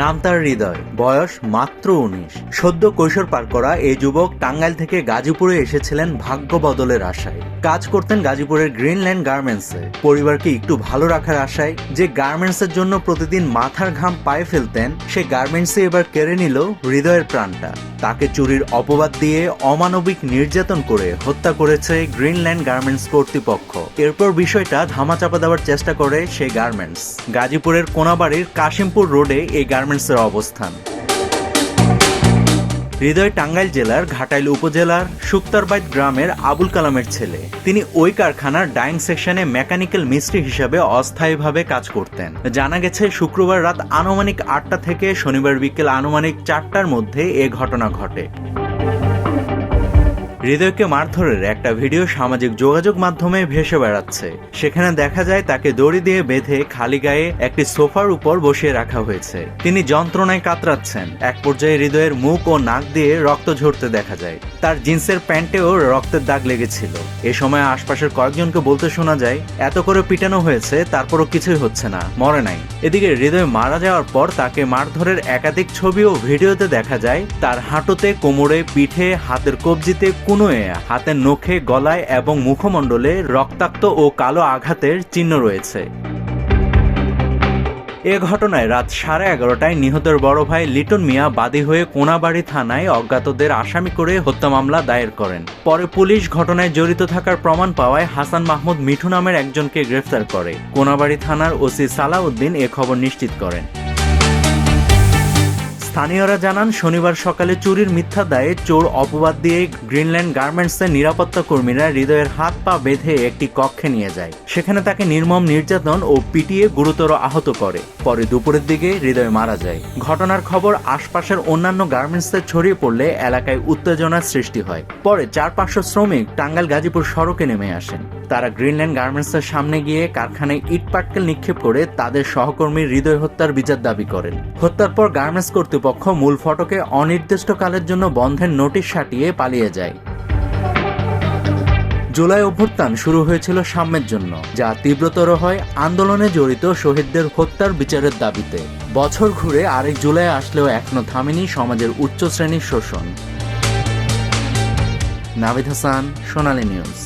নাম তার হৃদয়। বয়স মাত্র উনিশ। সদ্য কৈশোর পার করা এই যুবক টাঙ্গাইল থেকে গাজীপুরে এসেছিলেন ভাগ্য বদলের আশায়। কাজ করতেন গাজীপুরের গ্রিনল্যান্ড গার্মেন্টসে। পরিবারকে একটু ভালো রাখার আশায় যে গার্মেন্টসের জন্য প্রতিদিন মাথার ঘাম পায়ে ফেলতেন, সে গার্মেন্টসে এবার কেড়ে নিল হৃদয়ের প্রাণটা। তাকে চুরির অপবাদ দিয়ে অমানবিক নির্যাতন করে হত্যা করেছে গ্রিনল্যান্ড গার্মেন্টস কর্তৃপক্ষ। এরপর বিষয়টা ধামাচাপা দেওয়ার চেষ্টা করে সেই গার্মেন্টস। গাজীপুরের কোনাবাড়ির কাশিমপুর রোডে এই গার্মেন্টসের অবস্থান। হৃদয় টাঙ্গাইল জেলার ঘাটাইল উপজেলার শুক্তারবাইদ গ্রামের আবুল কালামের ছেলে। তিনি ওই কারখানার ডাইং সেকশনে মেকানিক্যাল মিস্ত্রি হিসাবে অস্থায়ীভাবে কাজ করতেন। জানা গেছে, শুক্রবার রাত আনুমানিক আটটা থেকে শনিবার বিকেল আনুমানিক চারটার মধ্যে এ ঘটনা ঘটে। হৃদয়কে মারধরের একটা ভিডিও সামাজিক যোগাযোগ মাধ্যমে ভেসে বেড়াচ্ছে। সেখানে দেখা যায় তাকে দড়ি দিয়ে বেঁধে খালি গায়ে একটি সোফার উপর বসিয়ে রাখা হয়েছে। তিনি যন্ত্রণায় কাতরাচ্ছেন। এক পর্যায়ে হৃদয়ের মুখ ও নাক দিয়ে রক্ত ঝরতে দেখা যায়। তার জিন্সের প্যান্টেও রক্তের দাগ লেগেছিল। এ সময় আশপাশের কয়েকজনকে বলতে শোনা যায়, এত করে পিটানো হয়েছে, তারপরও কিছুই হচ্ছে না, মরে নাই। এদিকে হৃদয় মারা যাওয়ার পর তাকে মারধরের একাধিক ছবি ও ভিডিওতে দেখা যায়, তার হাঁটুতে কোমরে, পিঠে, হাতের কবজিতে কুনোয়ে হাতের নখে, গলায় এবং মুখমণ্ডলে রক্তাক্ত ও কালো আঘাতের চিহ্ন রয়েছে। এ ঘটনায় রাত সাড়ে এগারোটায় নিহতের বড় ভাই লিটন মিয়া বাদী হয়ে কোনাবাড়ি থানায় অজ্ঞাতদের আসামি করে হত্যা মামলা দায়ের করেন। পরে পুলিশ ঘটনায় জড়িত থাকার প্রমাণ পাওয়ায় হাসান মাহমুদ মিঠু নামের একজনকে গ্রেফতার করে। কোনাবাড়ি থানার ওসি সালাউদ্দিন এ খবর নিশ্চিত করেন। স্থানীয়রা জানান, শনিবার সকালে চুরির মিথ্যা দায়ে চোর অপবাদ দিয়ে গ্রিনল্যান্ড গার্মেন্টসের নিরাপত্তা কর্মীরা হৃদয়ের হাত পা বেঁধে একটি কক্ষে নিয়ে যায়। সেখানে তাকে নির্মম নির্যাতন ও পিটিয়ে গুরুতর আহত করে। পরে দুপুরের দিকে হৃদয় মারা যায়। ঘটনার খবর আশপাশের অন্যান্য গার্মেন্টসে ছড়িয়ে পড়লে এলাকায় উত্তেজনার সৃষ্টি হয়। পরে চার পাঁচশো শ্রমিক টাঙ্গাইল গাজীপুর সড়কে নেমে আসেন। তারা গ্রিনল্যান্ড গার্মেন্টসের সামনে গিয়ে কারখানায় ইট পাটকেল নিক্ষেপ করে তাদের সহকর্মীর হৃদয় হত্যার বিচার দাবি করেন। হত্যার পর গার্মেন্টস কর্তৃপক্ষ মূল ফটকে অনির্দিষ্টকালের জন্য বন্ধের নোটিশ সাটিয়ে পালিয়ে যায়। জুলাই অভ্যুত্থান শুরু হয়েছিল সাম্যের জন্য, যা তীব্রতর হয় আন্দোলনে জড়িত শহীদদের হত্যার বিচারের দাবিতে। বছর ঘুরে আরেক জুলাই আসলেও এখনও থামেনি সমাজের উচ্চ শ্রেণির শোষণ। নাভিদ হাসান, সোনালী নিউজ।